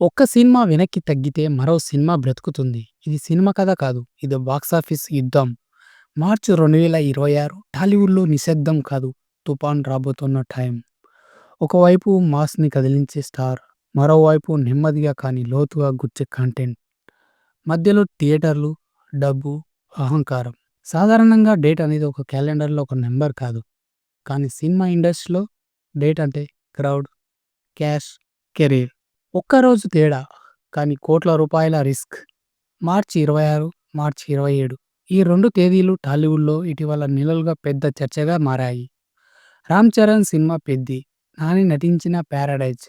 ఒక్క సినిమా వెనక్కి తగ్గితే మరో సినిమా బ్రతుకుతుంది. ఇది సినిమా కథ కాదు. ఇది బాక్సాఫీస్ యుద్ధం. మార్చి రెండు వేల ఇరవై ఆరు టాలీవుడ్లో నిశ్శబ్దం కాదు తుఫాన్ రాబోతున్న టైం. ఒకవైపు మాస్ని కదిలించే స్టార్, మరోవైపు నెమ్మదిగా కానీ లోతుగా గుచ్చే కంటెంట్. మధ్యలో థియేటర్లు, డబ్బు, అహంకారం. సాధారణంగా డేట్ అనేది ఒక క్యాలెండర్లో ఒక నెంబర్ కాదు. కానీ సినిమా ఇండస్ట్రీలో డేట్ అంటే క్రౌడ్, క్యాష్, కెరీర్. ఒక్కరోజు తేడా కానీ కోట్ల రూపాయల రిస్క్. మార్చి ఇరవై ఆరు, మార్చి ఇరవై ఏడు ఈ రెండు తేదీలు టాలీవుడ్లో ఇటీవల నెలలుగా పెద్ద చర్చగా మారాయి. రామ్ చరణ్ సినిమా పెద్ది, నాని నటించిన ప్యారడైజ్.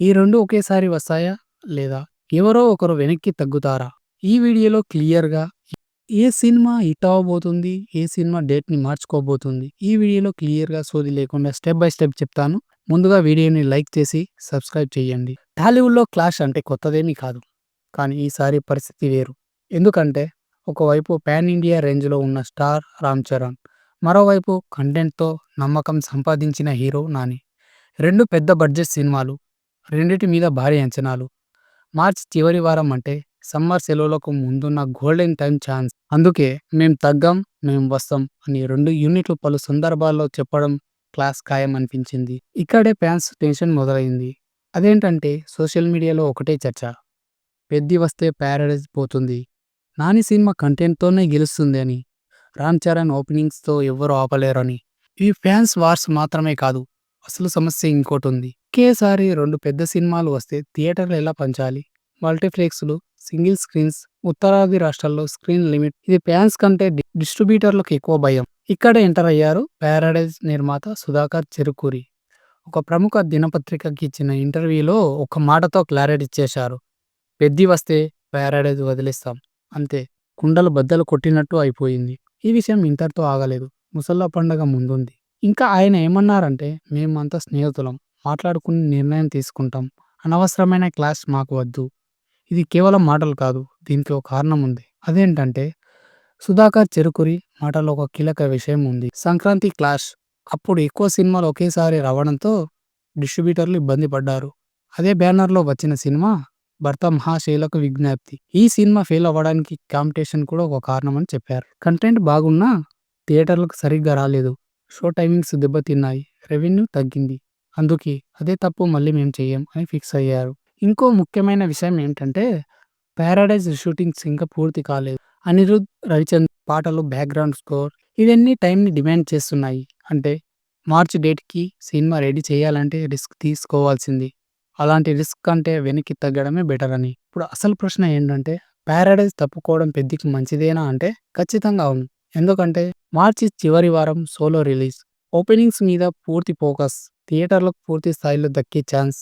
ఈ రెండు ఒకేసారి వస్తాయా లేదా ఎవరో ఒకరు వెనక్కి తగ్గుతారా? ఈ వీడియోలో క్లియర్గా ఏ సినిమా హిట్ అవ్వబోతుంది, ఏ సినిమా డేట్ని మార్చుకోబోతుంది ఈ వీడియోలో క్లియర్గా సోది లేకుండా స్టెప్ బై స్టెప్ చెప్తాను. ముందుగా వీడియోని లైక్ చేసి సబ్స్క్రైబ్ చేయండి. టాలీవుడ్లో క్లాష్ అంటే కొత్తదేమీ కాదు. కానీ ఈసారి పరిస్థితి వేరు. ఎందుకంటే ఒకవైపు పాన్ ఇండియా రేంజ్లో ఉన్న స్టార్ రామ్ చరణ్, మరోవైపు కంటెంట్తో నమ్మకం సంపాదించిన హీరో నాని. రెండు పెద్ద బడ్జెట్ సినిమాలు, రెండిటి మీద భారీ అంచనాలు. మార్చి చివరి వారం అంటే సమ్మర్ సెలవులకు ముందున్న గోల్డెన్ టైం ఛాన్స్. అందుకే మేం తగ్గం, మేం వస్తాం అని రెండు యూనిట్లు పలు సందర్భాల్లో చెప్పడం క్లాస్ ఖాయం అనిపించింది. ఇక్కడే ఫ్యాన్స్ టెన్షన్ మొదలైంది. అదేంటంటే సోషల్ మీడియాలో ఒకటే చర్చ. పెద్ది వస్తే ప్యారడైజ్ పోతుంది. నాని సినిమా కంటెంట్తోనే గెలుస్తుంది అని. రామ్ చరణ్ ఓపెనింగ్స్తో ఎవ్వరూ ఆపలేరని. ఇవి ఫ్యాన్స్ వార్స్ మాత్రమే కాదు. అసలు సమస్య ఇంకోటుంది. ఒకేసారి రెండు పెద్ద సినిమాలు వస్తే థియేటర్లు ఎలా పంచాలి? మల్టీప్లెక్స్లు, సింగిల్ స్క్రీన్స్, ఉత్తరాది రాష్ట్రాల్లో స్క్రీన్ లిమిట్ ఇది ఫ్యాన్స్ కంటే డిస్ట్రిబ్యూటర్లకు ఎక్కువ భయం. ఇక్కడే ఎంటర్ అయ్యారు ప్యారడైజ్ నిర్మాత సుధాకర్ చెరుకూరి. ఒక ప్రముఖ దినపత్రికకి ఇచ్చిన ఇంటర్వ్యూలో ఒక మాటతో క్లారిటీ ఇచ్చేశారు. పెద్ది వస్తే ప్యారడైజ్ వదిలేస్తాం. అంతే కుండలు బద్దలు కొట్టినట్టు అయిపోయింది. ఈ విషయం ఇంతటితో ఆగలేదు. ముసళ్ళ పండగ ముందుంది. ఇంకా ఆయన ఏమన్నారంటే మేమంతా స్నేహితులం. మాట్లాడుకుని నిర్ణయం తీసుకుంటాం. అనవసరమైన క్లాస్ మాకు వద్దు. ఇది కేవలం మాటలు కాదు. దీనికి ఒక కారణం ఉంది. అదేంటంటే సుధాకర్ చెరుకురి మాటల్లో ఒక కీలక విషయం ఉంది. సంక్రాంతి క్లాష్. అప్పుడు ఎక్కువ సినిమాలు ఒకేసారి రావడంతో డిస్ట్రిబ్యూటర్లు ఇబ్బంది పడ్డారు. అదే బ్యానర్లో వచ్చిన సినిమా భర్త మహాశైలకు విజ్ఞప్తి. ఈ సినిమా ఫెయిల్ అవ్వడానికి కాంపిటీషన్ కూడా ఒక కారణమని చెప్పారు. కంటెంట్ బాగున్నా థియేటర్లకు సరిగ్గా రాలేదు. షో టైమింగ్స్ దెబ్బతిన్నాయి. రెవెన్యూ తగ్గింది. అందుకే అదే తప్పు మళ్ళీ మేము చెయ్యం అని ఫిక్స్ అయ్యారు. ఇంకో ముఖ్యమైన విషయం ఏంటంటే పారడైజ్ షూటింగ్స్ ఇంకా పూర్తి కాలేదు. అనిరుధ్ రవిచంద్ పాటలు, బ్యాక్గ్రౌండ్ స్కోర్ ఇవన్నీ టైంని డిమాండ్ చేస్తున్నాయి. అంటే మార్చి డేట్కి సినిమా రెడీ చేయాలంటే రిస్క్ తీసుకోవాల్సింది. అలాంటి రిస్క్ కంటే వెనక్కి తగ్గడమే బెటర్ అని. ఇప్పుడు అసలు ప్రశ్న ఏంటంటే ప్యారడైజ్ తప్పుకోవడం పెద్దికి మంచిదేనా అంటే ఖచ్చితంగా అవును. ఎందుకంటే మార్చి చివరి వారం సోలో రిలీజ్. ఓపెనింగ్స్ మీద పూర్తి ఫోకస్. థియేటర్లకు పూర్తి స్థాయిలో దక్కే ఛాన్స్.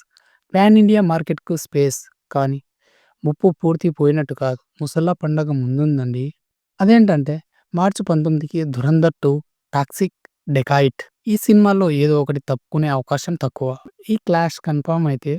పాన్ ఇండియా మార్కెట్కు స్పేస్. కానీ ముప్పు పూర్తి పోయినట్టు కాదు. ముసల్లా పండగ ముందుందండి. అదేంటంటే మార్చి పంతొమ్మిదికి ధురంధర్ టూ, టాక్సిక్, డెకాయిట్ ఈ సినిమాల్లో ఏదో ఒకటి తప్పుకునే అవకాశం తక్కువ. ఈ క్లాష్ కన్ఫర్మ్ అయితే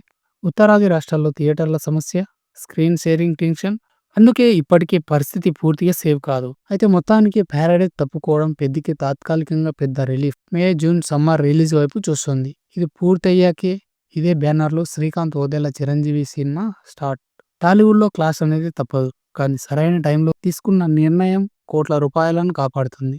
ఉత్తరాది రాష్ట్రాల్లో థియేటర్ల సమస్య, స్క్రీన్ షేరింగ్ టెన్షన్. అందుకే ఇప్పటికీ పరిస్థితి పూర్తిగా సేవ్ కాదు. అయితే మొత్తానికి ప్యారడైజ్ తప్పుకోవడం పెద్దకి తాత్కాలికంగా పెద్ద relief. May, June summer release వైపు చూస్తోంది. ఇది పూర్తయ్యాకే ఇదే బ్యానర్లో శ్రీకాంత్ ఓదెల చిరంజీవి సినిమా స్టార్ట్. టాలీవుడ్లో క్లాస్ అనేది తప్పదు. కానీ సరైన టైంలో తీసుకున్న నిర్ణయం కోట్ల రూపాయలను కాపాడుతుంది.